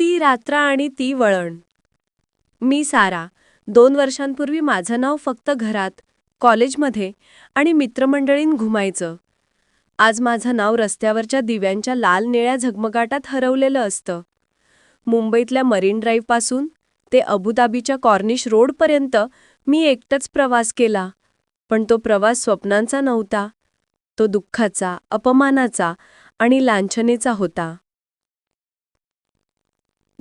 ती रात्र आणि ती वळण. मी सारा. दोन वर्षांपूर्वी माझं नाव फक्त घरात कॉलेजमध्ये आणि मित्रमंडळींत घुमायचं. आज माझं नाव रस्त्यावरच्या दिव्यांच्या लाल निळ्या झगमगाटात हरवलेलं असतं. मुंबईतल्या मरीन ड्राईव्हपासून ते अबुधाबीच्या कॉर्निश रोडपर्यंत मी एकटंच प्रवास केला. पण तो प्रवास स्वप्नांचा नव्हता. तो दुःखाचा अपमानाचा आणि लांछनेचा होता.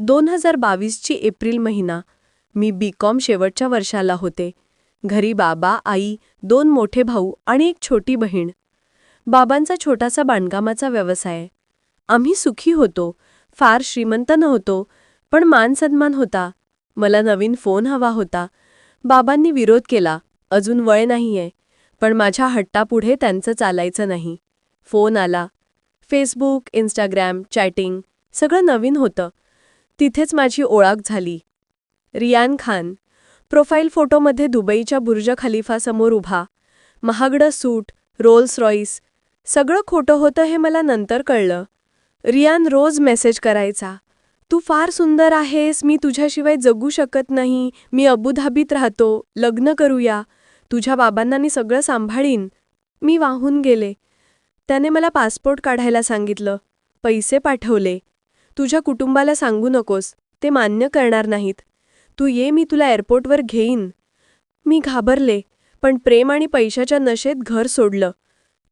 दोन हजार बावीसची एप्रिल महिना. मी बी कॉम शेवटच्या वर्षाला होते. घरी बाबा आई दोन मोठे भाऊ आणि एक छोटी बहीण. बाबांचा छोटासा बांधकामाचा व्यवसाय. आम्ही सुखी होतो. फार श्रीमंत नव्हतो पण मान सन्मान होता. मला नवीन फोन हवा होता. बाबांनी विरोध केला. अजून वय नाहीये पण माझ्या हट्टापुढे त्यांचं चालायचं नाही. फोन आला. फेसबुक इंस्टाग्राम चॅटिंग सगळं नवीन होतं. तिथेच माझी ओळख झाली. रियान खान. प्रोफाईल फोटोमध्ये दुबईच्या बुर्ज खलिफासमोर उभा. महागडं सूट रोल्स रॉईस सगळं खोटं होतं हे मला नंतर कळलं. रियान रोज मेसेज करायचा. तू फार सुंदर आहेस मी तुझ्याशिवाय जगू शकत नाही मी अबुधाबीत राहतो लग्न करूया तुझ्या बाबांना मी सगळं सांभाळीन. मी वाहून गेले. त्याने मला पासपोर्ट काढायला सांगितलं. पैसे पाठवले. तुझ्या कुटुंबाला सांगू नकोस. ते मान्य करणार नाहीत. तू ये मी तुला एअरपोर्टवर घेईन. मी घाबरले पण प्रेम आणि पैशाच्या नशेत घर सोडलं.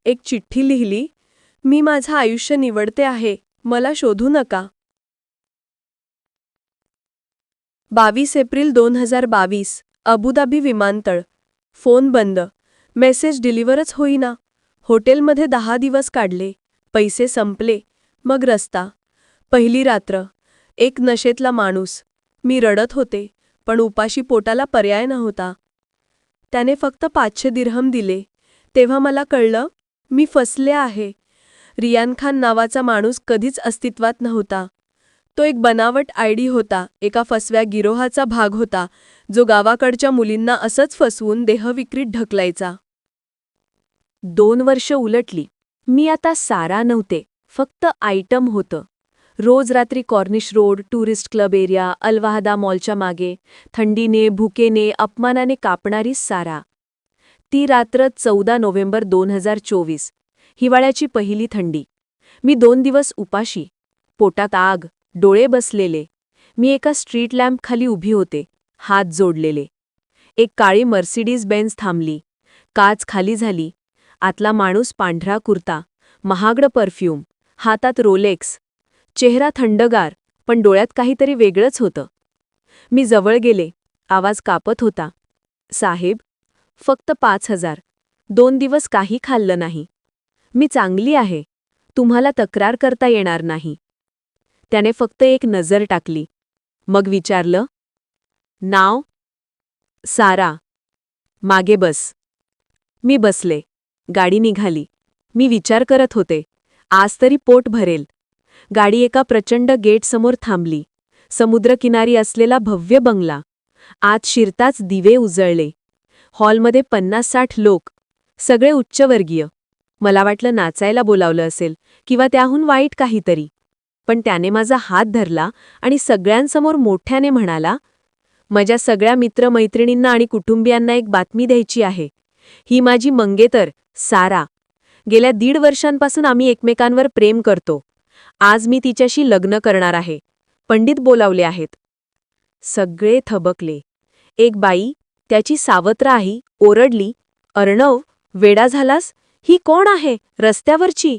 एक चिठ्ठी लिहिली मी माझं आयुष्य निवडते आहे मला शोधू नका. बावीस एप्रिल दोन हजार बावीस अबुधाबी विमानतळ. फोन बंद. मेसेज डिलिव्हरच होईना. हॉटेलमध्ये दहा दिवस काढले. पैसे संपले. मग रस्ता. पहिली रात्र. एक नशेतला माणूस. मी रडत होते पण उपाशी पोटाला पर्याय नव्हता. त्याने फक्त पाचशे दिरहम दिले. तेव्हा मला कळलं मी फसले आहे. रियान खान नावाचा माणूस कधीच अस्तित्वात नव्हता. तो एक बनावट आयडी होता एका फसव्या गिरोहाचा भाग होता जो गावाकडच्या मुलींना असंच फसवून देहविक्रीत ढकलायचा. दोन वर्ष उलटली. मी आता सारा नव्हते फक्त आयटम होतं. रोज रात्री corniche road tourist club area Alwahda मॉलच्या मागे थंडीने भुकेने अपमानाने कापणारी सारा. ती रात्र चौदा नोव्हेंबर दोन हजार चोवीस. हिवाळ्याची पहिली थंडी. मी दोन दिवस उपाशी. पोटात आग डोळे बसलेले. मी एका स्ट्रीट लॅम्प खाली उभी होते हात जोडलेले. एक काळी मर्सिडीज बेन्स थांबली. काच खाली झाली. आतला माणूस पांढरा कुर्ता महागडं परफ्यूम हातात रोलेक्स चेहरा थंडगार पण डोळ्यात काहीतरी वेगळंच होतं. मी जवळ गेले आवाज कापत होता. साहेब फक्त पाच हजार. दोन दिवस काही खाल्लं नाही. मी चांगली आहे. तुम्हाला तक्रार करता येणार नाही. त्याने फक्त एक नजर टाकली. मग विचारलं नाव? सारा. मागे बस. मी बसले. गाडी निघाली. मी विचार करत होते. आज तरी पोट भरेल. गाडी एका प्रचंड गेटसमोर थांबली. समुद्रकिनारी असलेला भव्य बंगला. आत शिरताच दिवे उजळले. हॉलमध्ये पन्नास साठ लोक. सगळे उच्चवर्गीय. मला वाटलं नाचायला बोलावलं असेल किंवा त्याहून वाईट काहीतरी. पण त्याने माझा हात धरला आणि सगळ्यांसमोर मोठ्याने म्हणाला माझ्या सगळ्या मित्रमैत्रिणींना आणि कुटुंबियांना एक बातमी द्यायची आहे. ही माझी मंगेतर सारा. गेल्या दीड वर्षांपासून आम्ही एकमेकांवर प्रेम करतो. आज मी तिच्याशी लग्न करणार आहे. पंडित बोलावले आहेत. सगळे थबकले. एक बाई त्याची सावत्र आई ओरडली अर्णव वेडा झालास? ही कोण आहे? रस्त्यावरची.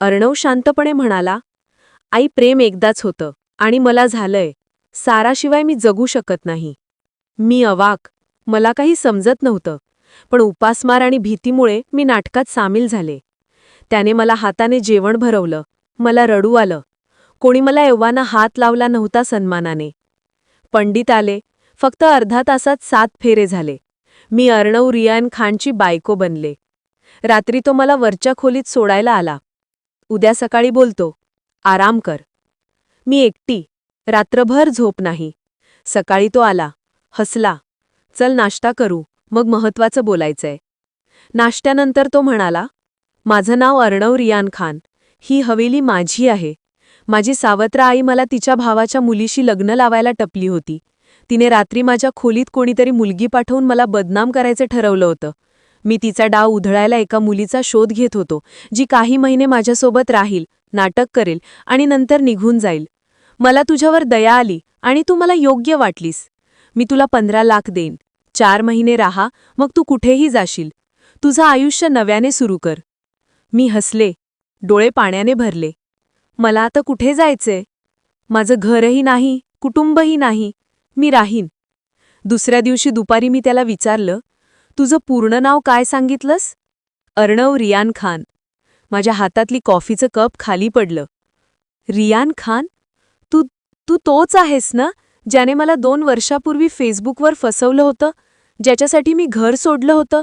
अर्णव शांतपणे म्हणाला आई प्रेम एकदाच होतं आणि मला झालंय. साराशिवाय मी जगू शकत नाही. मी अवाक. मला काही समजत नव्हतं. पण उपासमार आणि भीतीमुळे मी नाटकात सामील झाले. त्याने मला हाताने जेवण भरवलं. मला रडू आलं. कोणी मला एव्हाना हात लावला नव्हता सन्मानाने. पंडित आले. फक्त अर्धा तासात सात फेरे झाले. मी अर्णव रियान खानची बायको बनले. रात्री तो मला वरच्या खोलीत सोडायला आला. उद्या सकाळी बोलतो. आराम कर. मी एकटी. रात्रभर झोप नाही. सकाळी तो आला. हसला. चल नाश्ता करू. मग महत्वाचं बोलायचंय. नाश्त्यानंतर तो म्हणाला माझं नाव अर्णव रियान खान. ही हवेली माझी आहे. माझी सावत्र आई मला तिच्या भावाच्या मुलीशी लग्न लावायला टपली होती. तिने रात्री माझ्या खोलीत कोणीतरी मुलगी पाठवून मला बदनाम करायचं ठरवलं होतं. मी तिचा डाव उधळायला एका मुलीचा शोध घेत होतो जी काही महिने माझ्यासोबत राहील नाटक करेल आणि नंतर निघून जाईल. मला तुझ्यावर दया आली आणि तू मला योग्य वाटलीस. मी तुला पंधरा लाख देईन. चार महिने राहा मग तू कुठेही जाशील. तुझं आयुष्य नव्याने सुरू कर. मी हसले. डोळे पाण्याने भरले. मला आता कुठे जायचंय? माझं घरही नाही कुटुंबही नाही मी राहीन. दुसऱ्या दिवशी दुपारी मी त्याला विचारलं तुझं पूर्ण नाव काय सांगितलंस? अर्णव रियान खान. माझ्या हातातली कॉफीचं कप खाली पडलं. रियान खान? तू तू तोच आहेस ना ज्याने मला दोन वर्षापूर्वी फेसबुकवर फसवलं होतं ज्याच्यासाठी मी घर सोडलं होतं?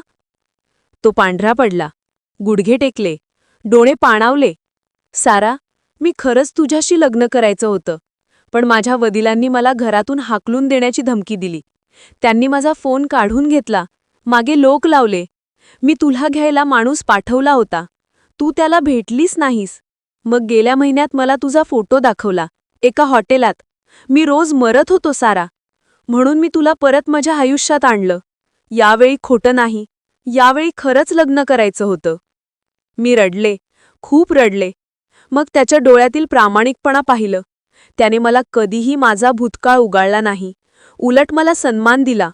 तो पांढरा पडला. गुडघे टेकले. डोळे पाणावले. सारा मी खरंच तुझ्याशी लग्न करायचं होतं पण माझ्या वडिलांनी मला घरातून हाकलून देण्याची धमकी दिली. त्यांनी माझा फोन काढून घेतला मागे लोक लावले. मी तुला घ्यायला माणूस पाठवला होता. तू त्याला भेटलीस नाहीस. मग गेल्या महिन्यात मला तुझा फोटो दाखवला एका हॉटेलात. मी रोज मरत होतो सारा. म्हणून मी तुला परत माझ्या आयुष्यात आणलं. यावेळी खोटं नाही. यावेळी खरंच लग्न करायचं होतं. मी रडले खूप रडले. मग त्याच्या डोळ्यातील प्रामाणिकपणा पाहिलं. त्याने मला कधीही माझा भूतकाळ उगाळला नाही. उलट मला सन्मान दिला.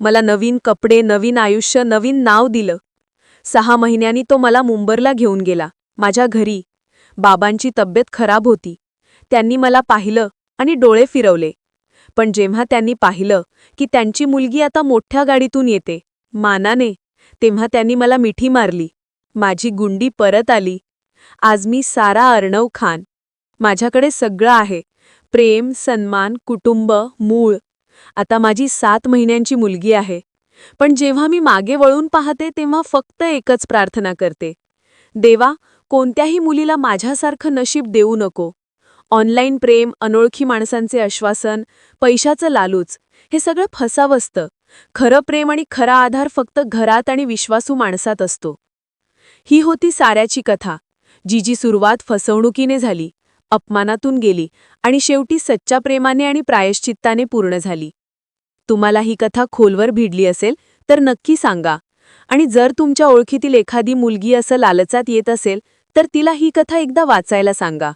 मला नवीन कपडे नवीन आयुष्य नवीन नाव दिलं. सहा महिन्यांनी तो मला मुंबरला घेऊन गेला माझ्या घरी. बाबांची तब्येत खराब होती. त्यांनी मला पाहिलं आणि डोळे फिरवले. पण जेव्हा त्यांनी पाहिलं की त्यांची मुलगी आता मोठ्या गाडीतून येते मानाने तेव्हा त्यांनी मला मिठी मारली. माझी गुंडी परत आली. आज मी सारा अर्णव खान. माझ्याकडे सगळं आहे. प्रेम सन्मान कुटुंब मूळ. आता माझी सात महिन्यांची मुलगी आहे. पण जेव्हा मी मागे वळून पाहते तेव्हा फक्त एकच प्रार्थना करते. देवा कोणत्याही मुलीला माझ्यासारखं नशीब देऊ नको. ऑनलाईन प्रेम अनोळखी माणसांचे आश्वासन पैशाचं लालूच हे सगळं फसावं खरं प्रेम आणि खरा आधार फक्त घरात आणि विश्वासू माणसात असतो. ही होती साऱ्याची कथा. जीजी सुरुवात फसवणुकीने झाली अपमानातून गेली आणि शेवटी सच्च्या प्रेमाने आणि प्रायश्चित्ताने पूर्ण झाली. तुम्हाला ही कथा खोलवर भिडली असेल तर नक्की सांगा. आणि जर तुमच्या ओळखीतील एखादी मुलगी असं लालचात येत असेल तर तिला ही कथा एकदा वाचायला सांगा.